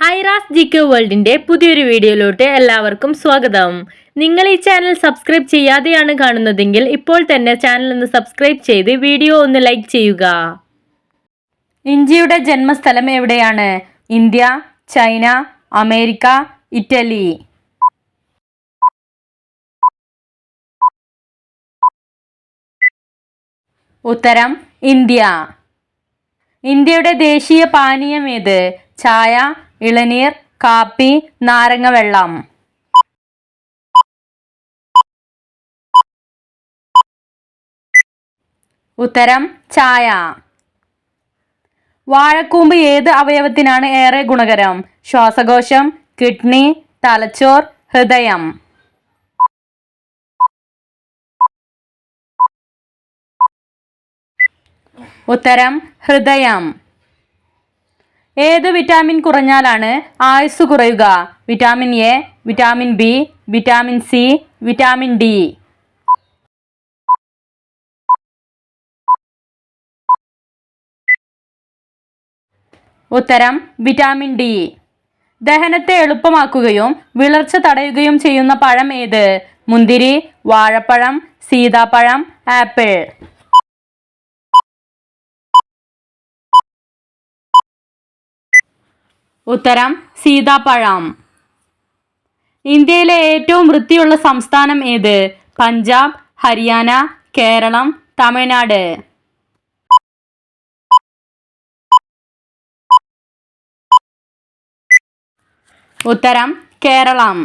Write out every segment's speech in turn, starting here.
Aira's G K വേൾഡിന്റെ പുതിയൊരു വീഡിയോയിലോട്ട് എല്ലാവർക്കും സ്വാഗതം. നിങ്ങൾ ഈ ചാനൽ സബ്സ്ക്രൈബ് ചെയ്യാതെയാണ് കാണുന്നതെങ്കിൽ ഇപ്പോൾ തന്നെ ചാനൽ ഒന്ന് സബ്സ്ക്രൈബ് ചെയ്ത് വീഡിയോ ഒന്ന് ലൈക്ക് ചെയ്യുക. ഇഞ്ചിയുടെ ജന്മസ്ഥലം എവിടെയാണ്? India China America Italy. ഉത്തരം ഇന്ത്യ. ഇന്ത്യയുടെ ദേശീയ പാനീയം ഏത്? ചായ ഇളനീർ കാപ്പി നാരങ്ങ വെള്ളം ഉത്തരം ചായ. വാഴക്കൂമ്പ് ഏത് അവയവത്തിനാണ് ഏറെ ഗുണകരം? ശ്വാസകോശം കിഡ്നി തലച്ചോർ ഹൃദയം. ഉത്തരം ഹൃദയം. ഏത് വിറ്റാമിൻ കുറഞ്ഞാലാണ് ആയുസ് കുറയുക? Vitamin A vitamin B vitamin C vitamin D. ഉത്തരം വിറ്റാമിൻ ഡി. ദഹനത്തെ എളുപ്പമാക്കുകയും വിളർച്ച തടയുകയും ചെയ്യുന്ന പഴം ഏത്? മുന്തിരി വാഴപ്പഴം സീതാപ്പഴം ആപ്പിൾ. ഉത്തരം സീതാപ്പഴം. ഇന്ത്യയിലെ ഏറ്റവും വൃത്തിയുള്ള സംസ്ഥാനം ഏത്? പഞ്ചാബ് ഹരിയാന കേരളം തമിഴ്നാട്. ഉത്തരം കേരളം.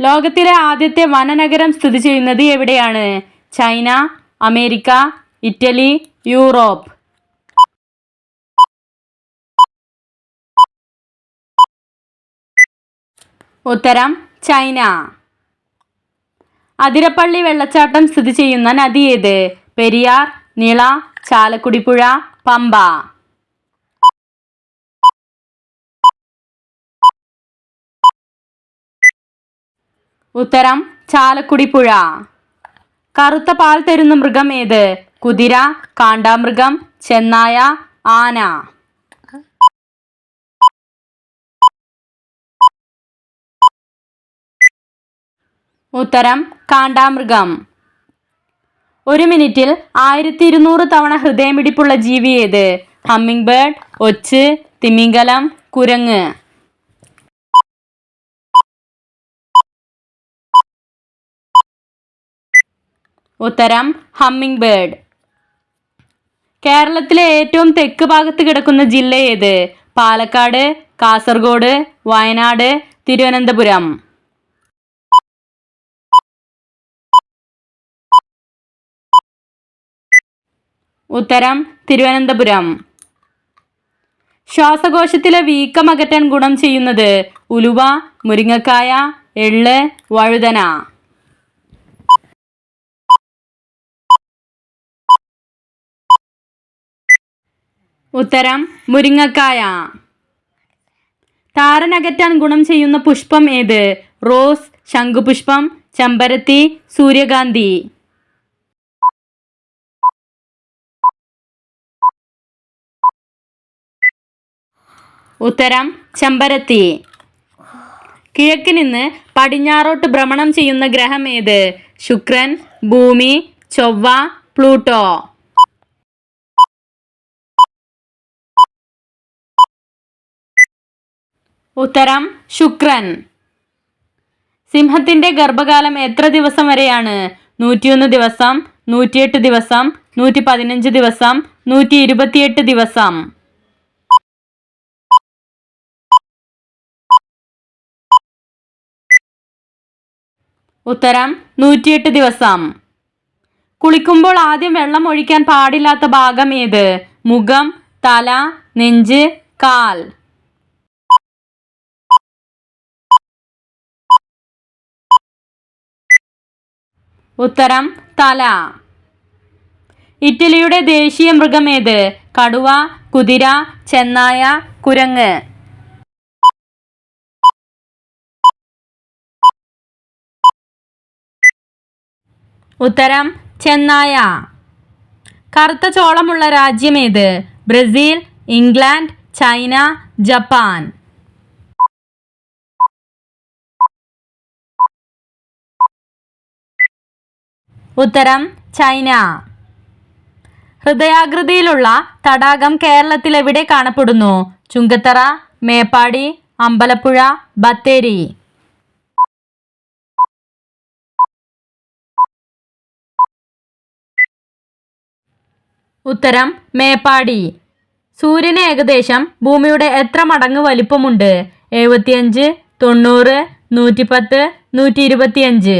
ലോകത്തിലെ ആദ്യത്തെ വനനഗരം സ്ഥിതി ചെയ്യുന്നത് എവിടെയാണ്? China America Italy Europe. ഉത്തരം ചൈന. അതിരപ്പള്ളി വെള്ളച്ചാട്ടം സ്ഥിതി ചെയ്യുന്ന നദി ഏത്? പെരിയാർ നിള ചാലക്കുടിപ്പുഴ പമ്പ. ഉത്തരം ചാലക്കുടിപ്പുഴ. കറുത്ത പാൽ തരുന്ന മൃഗം ഏത്? കുതിര കാണ്ടാമൃഗം ചെന്നായ ആന. ഉത്തരം കാണ്ടാമൃഗം. ഒരു മിനിറ്റിൽ ആയിരത്തി ഇരുന്നൂറ് തവണ ഹൃദയമിടിപ്പുള്ള ജീവി ഏത്? ഹമ്മിങ് ബേർഡ് ഒച്ച് തിമിംഗലം കുരങ്ങ്. ഉത്തരം ഹമ്മിങ് ബേർഡ്. കേരളത്തിലെ ഏറ്റവും തെക്ക് ഭാഗത്ത് കിടക്കുന്ന ജില്ല ഏത്? പാലക്കാട് കാസർഗോഡ് വയനാട് തിരുവനന്തപുരം. ഉത്തരം തിരുവനന്തപുരം. ശ്വാസകോശത്തിലെ വീക്കം ഗുണം ചെയ്യുന്നത് ഉലുവ മുരിങ്ങക്കായ എള്ള് വഴുതന. ഉത്തരം മുരിങ്ങക്കായ. താരനകറ്റാൻ ഗുണം ചെയ്യുന്ന പുഷ്പം ഏത്? റോസ് ശംഖുപുഷ്പം ചെമ്പരത്തി സൂര്യകാന്തി. ഉത്തരം ചെമ്പരത്തി. കിഴക്ക് നിന്ന് പടിഞ്ഞാറോട്ട് ഭ്രമണം ചെയ്യുന്ന ഗ്രഹം ഏത്? ശുക്രൻ ഭൂമി ചൊവ്വ പ്ലൂട്ടോ. ഉത്തരം ശുക്രൻ. സിംഹത്തിന്റെ ഗർഭകാലം എത്ര ദിവസം വരെയാണ്? നൂറ്റിയൊന്ന് ദിവസം നൂറ്റിയെട്ട് ദിവസം നൂറ്റി പതിനഞ്ച് ദിവസം നൂറ്റി ഇരുപത്തിയെട്ട് ദിവസം. ഉത്തരം നൂറ്റിയെട്ട് ദിവസം. കുളിക്കുമ്പോൾ ആദ്യം വെള്ളം ഒഴിക്കാൻ പാടില്ലാത്ത ഭാഗം ഏത്? മുഖം തല നെഞ്ച് കാൽ. ഉത്തരം തല. ഇറ്റലിയുടെ ദേശീയ മൃഗം ഏത്? കടുവ കുതിര ചെന്നായ കുരങ്ങ്. ഉത്തരം ചെന്നായ. കറുത്ത ചോളമുള്ള രാജ്യമേത്? Brazil England China Japan. ഉത്തരം ചൈന. ഹൃദയാകൃതിയിലുള്ള തടാകം കേരളത്തിൽ എവിടെ കാണപ്പെടുന്നു? ചുങ്കത്തറ മേപ്പാടി അമ്പലപ്പുഴ ബത്തേരി. ഉത്തരം മേപ്പാടി. സൂര്യന് ഏകദേശം ഭൂമിയുടെ എത്ര മടങ്ങ് വലിപ്പമുണ്ട്? എഴുപത്തിയഞ്ച് തൊണ്ണൂറ് നൂറ്റിപ്പത്ത് നൂറ്റി ഇരുപത്തിയഞ്ച്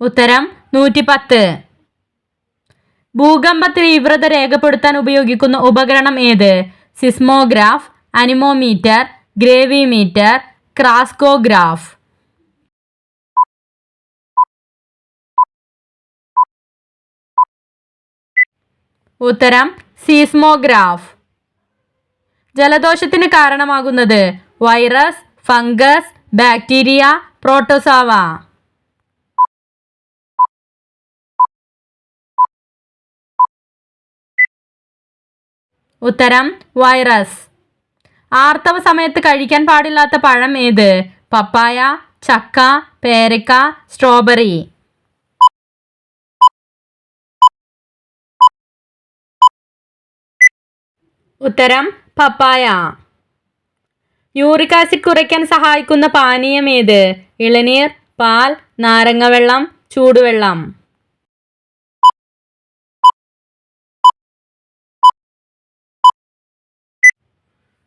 ഉത്തരം നൂറ്റിപ്പത്ത്. ഭൂകമ്പ തീവ്രത രേഖപ്പെടുത്താൻ ഉപയോഗിക്കുന്ന ഉപകരണം ഏത്? Seismograph anemometer gravimeter crescograph. ഉത്തരം സീസ്മോഗ്രാഫ്. ജലദോഷത്തിന് കാരണമാകുന്നത് വൈറസ് ഫംഗസ് ബാക്ടീരിയ പ്രോട്ടോസാവ. ഉത്തരം വൈറസ്. ആർത്തവ സമയത്ത് കഴിക്കാൻ പാടില്ലാത്ത പഴം ഏത്? പപ്പായ ചക്ക പേരക്ക സ്ട്രോബെറി. ഉത്തരം പപ്പായ. യൂറിക് ആസിഡ് കുറയ്ക്കാൻ സഹായിക്കുന്ന പാനീയം ഏത്? ഇളനീർ പാൽ നാരങ്ങവെള്ളം ചൂടുവെള്ളം.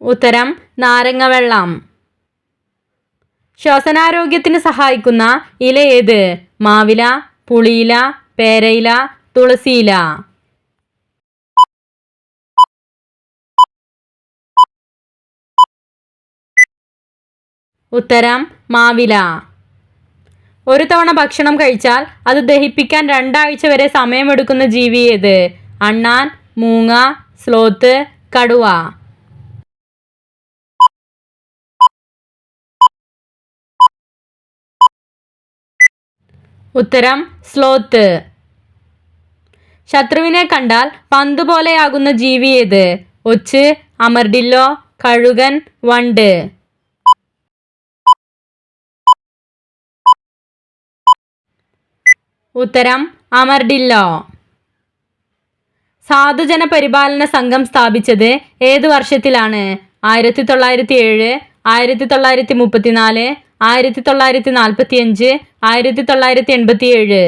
ഉത്തരം നാരങ്ങവെള്ളം. ശ്വസനാരോഗ്യത്തിന് സഹായിക്കുന്ന ഇല ഏത്? മാവില പുളിയില പേരയില തുളസിയില. ഉത്തരം മാവില. ഒരു തവണ ഭക്ഷണം കഴിച്ചാൽ അത് ദഹിപ്പിക്കാൻ രണ്ടാഴ്ച വരെ സമയമെടുക്കുന്ന ജീവി ഏത്? അണ്ണാൻ മൂങ്ങ സ്ലോത്ത് കടുവ. ഉത്തരം സ്ലോത്ത്. ശത്രുവിനെ കണ്ടാൽ പന്ത് പോലെയാകുന്ന ജീവി ഏത്? ഒച്ച് അമർഡില്ലോ കഴുകൻ വണ്ട്. ഉത്തരം അമർഡില്ലോ. സാധുജന പരിപാലന സംഘം സ്ഥാപിച്ചത് ഏത് വർഷത്തിലാണ്? ആയിരത്തി തൊള്ളായിരത്തി ഏഴ് ആയിരത്തി തൊള്ളായിരത്തി മുപ്പത്തിനാല് ആയിരത്തി തൊള്ളായിരത്തി നാൽപ്പത്തി അഞ്ച് ആയിരത്തി തൊള്ളായിരത്തി എൺപത്തി ഏഴ്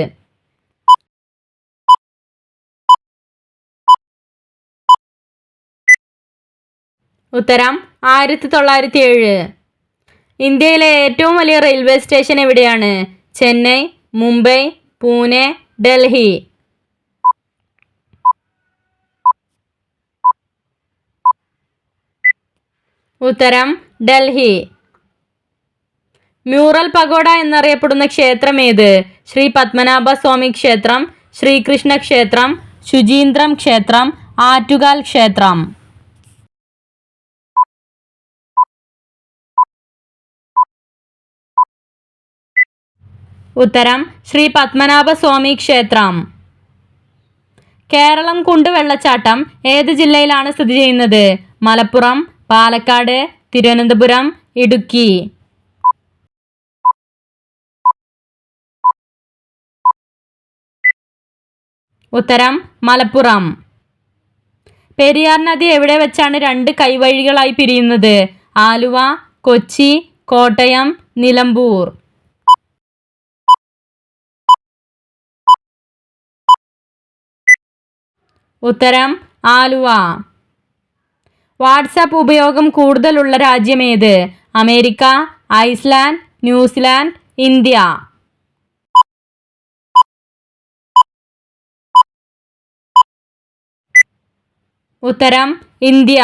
ഉത്തരം ആയിരത്തി തൊള്ളായിരത്തി ഏഴ് ഇന്ത്യയിലെ ഏറ്റവും വലിയ റെയിൽവേ സ്റ്റേഷൻ എവിടെയാണ്? ചെന്നൈ മുംബൈ പൂനെ ഡൽഹി. ഉത്തരം ഡൽഹി. മ്യൂറൽ പഗോഡ എന്നറിയപ്പെടുന്ന ക്ഷേത്രം ഏത്? ശ്രീ പത്മനാഭ സ്വാമി ക്ഷേത്രം ശ്രീകൃഷ്ണ ക്ഷേത്രം ശുചീന്ദ്രം ക്ഷേത്രം ആറ്റുകാൽ ക്ഷേത്രം. ഉത്തരം ശ്രീ പത്മനാഭസ്വാമി ക്ഷേത്രം. കേരളം കുണ്ട് വെള്ളച്ചാട്ടം ഏത് ജില്ലയിലാണ് സ്ഥിതി ചെയ്യുന്നത്? മലപ്പുറം പാലക്കാട് തിരുവനന്തപുരം ഇടുക്കി. ഉത്തരം മലപ്പുറം. പെരിയാർ നദി എവിടെ വെച്ചാണ് രണ്ട് കൈവഴികളായി പിരിയുന്നത്? ആലുവ കൊച്ചി കോട്ടയം നിലമ്പൂർ. ഉത്തരം ആലുവ. വാട്സാപ്പ് ഉപയോഗം കൂടുതലുള്ള രാജ്യമേത്? America Iceland New Zealand India. ഉത്തരം ഇന്ത്യ.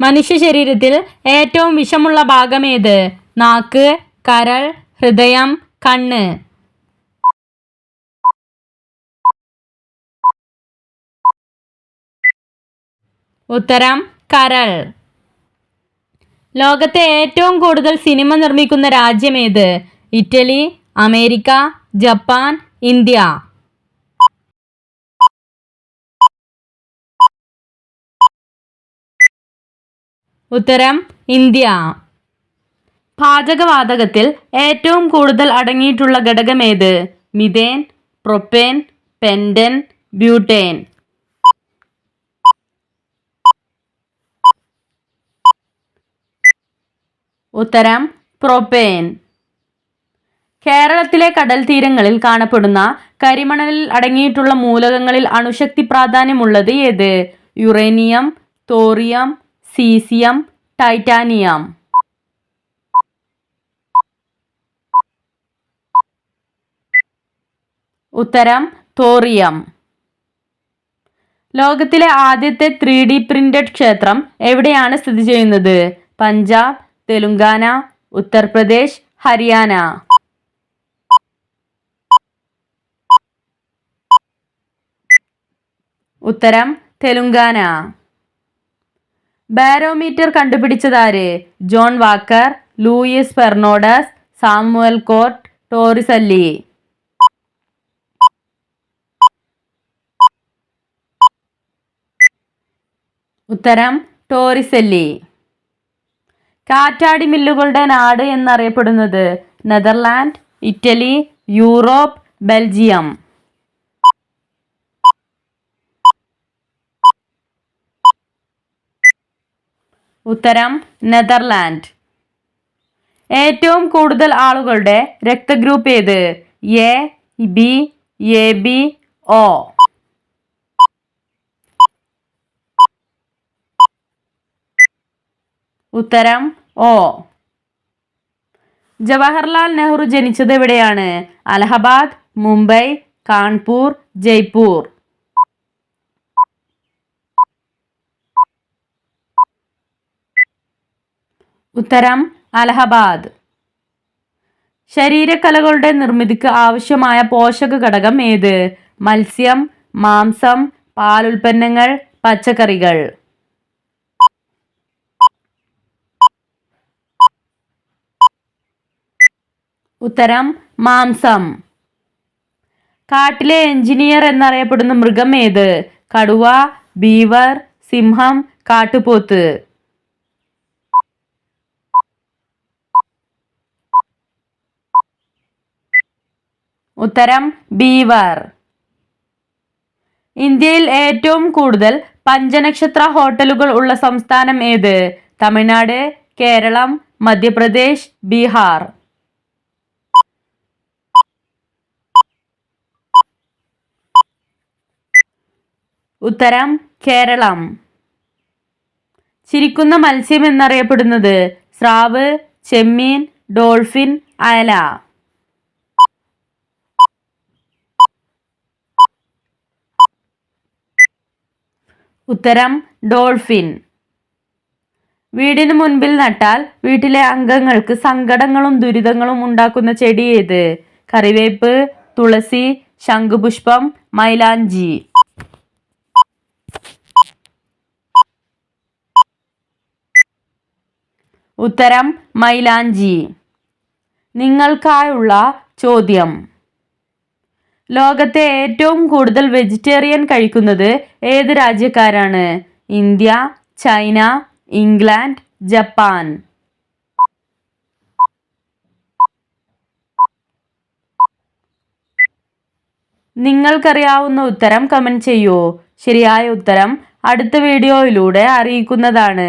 മനുഷ്യ ശരീരത്തിൽ ഏറ്റവും വിഷമുള്ള ഭാഗമേത് നാക്ക് കരൾ ഹൃദയം കണ്ണ്. ഉത്തരം കരൾ. ലോകത്തെ ഏറ്റവും കൂടുതൽ സിനിമ നിർമ്മിക്കുന്ന രാജ്യം ഏത്? Italy America Japan India. ഉത്തരം ഇന്ത്യ. പാചകവാതകത്തിൽ ഏറ്റവും കൂടുതൽ അടങ്ങിയിട്ടുള്ള ഘടകം ഘടകമേത് മിഥേൻ പ്രൊപ്പേൻ പെൻഡൻ ബ്യൂട്ടേൻ. ഉത്തരം പ്രൊപ്പേൻ. കേരളത്തിലെ കടൽ തീരങ്ങളിൽ കാണപ്പെടുന്ന കരിമണലിൽ അടങ്ങിയിട്ടുള്ള മൂലകങ്ങളിൽ അണുശക്തി പ്രാധാന്യമുള്ളത് ഏത്? Uranium thorium caesium titanium. ഉത്തരം തോറിയം. ലോകത്തിലെ ആദ്യത്തെ ത്രീ ഡി പ്രിന്റഡ് ക്ഷേത്രം എവിടെയാണ് സ്ഥിതി ചെയ്യുന്നത്? പഞ്ചാബ് തെലുങ്കാന ഉത്തർപ്രദേശ് ഹരിയാന. ഉത്തരം Telangana. Barometer കണ്ടുപിടിച്ചതാര്? John Walker Louis Fernandes Samuel Court Torricelli ഉത്തരം ടോറിസെല്ലി കാറ്റാടി മില്ലുകളുടെ നാട് എന്നറിയപ്പെടുന്നത് നെതർലാൻഡ് ഇറ്റലി യൂറോപ്പ് ബെൽജിയം. ഉത്തരം നെതർലാൻഡ്. ഏറ്റവും കൂടുതൽ ആളുകളുടെ രക്തഗ്രൂപ്പ് ഏത്? A B A B O. ഉത്തരം ഓ. ജവഹർലാൽ നെഹ്റു ജനിച്ചത് എവിടെയാണ്? അലഹബാദ് മുംബൈ കാൺപൂർ ജയ്പൂർ. ഉത്തരം അലഹബാദ്. ശരീരകലകളുടെ നിർമ്മിതിക്ക് ആവശ്യമായ പോഷക ഘടകം ഏത്? മത്സ്യം മാംസം പാലുൽപ്പന്നങ്ങൾ പച്ചക്കറികൾ. ഉത്തരം മാംസം. കാട്ടിലെ എഞ്ചിനീയർ എന്നറിയപ്പെടുന്ന മൃഗം ഏത്? കടുവ ബീവർ സിംഹം കാട്ടുപോത്ത്. ഉത്തരം ബീവർ. ഇന്ത്യയിൽ ഏറ്റവും കൂടുതൽ പഞ്ചനക്ഷത്ര ഹോട്ടലുകൾ ഉള്ള സംസ്ഥാനം ഏത്? തമിഴ്നാട് കേരളം മധ്യപ്രദേശ് ബീഹാർ. ഉത്തരം കേരളം. ചിരിക്കുന്ന മത്സ്യം എന്നറിയപ്പെടുന്നത് സ്രാവ് ചെമ്മീൻ ഡോൾഫിൻ അയല. ഉത്തരം ഡോൾഫിൻ. വീടിന് മുൻപിൽ നട്ടാൽ വീട്ടിലെ അംഗങ്ങൾക്ക് സങ്കടങ്ങളും ദുരിതങ്ങളും ഉണ്ടാക്കുന്ന ചെടി ഏത്? കറിവേപ്പ് തുളസി ശംഖുപുഷ്പം മൈലാഞ്ചി. ഉത്തരം മൈലാഞ്ചി. നിങ്ങൾക്കായുള്ള ചോദ്യം. ലോകത്തെ ഏറ്റവും കൂടുതൽ വെജിറ്റേറിയൻ കഴിക്കുന്നത് ഏത് രാജ്യക്കാരാണ്? India China England Japan. നിങ്ങൾക്കറിയാവുന്ന ഉത്തരം കമന്റ് ചെയ്യൂ. ശരിയായ ഉത്തരം അടുത്ത വീഡിയോയിലൂടെ അറിയിക്കുന്നതാണ്.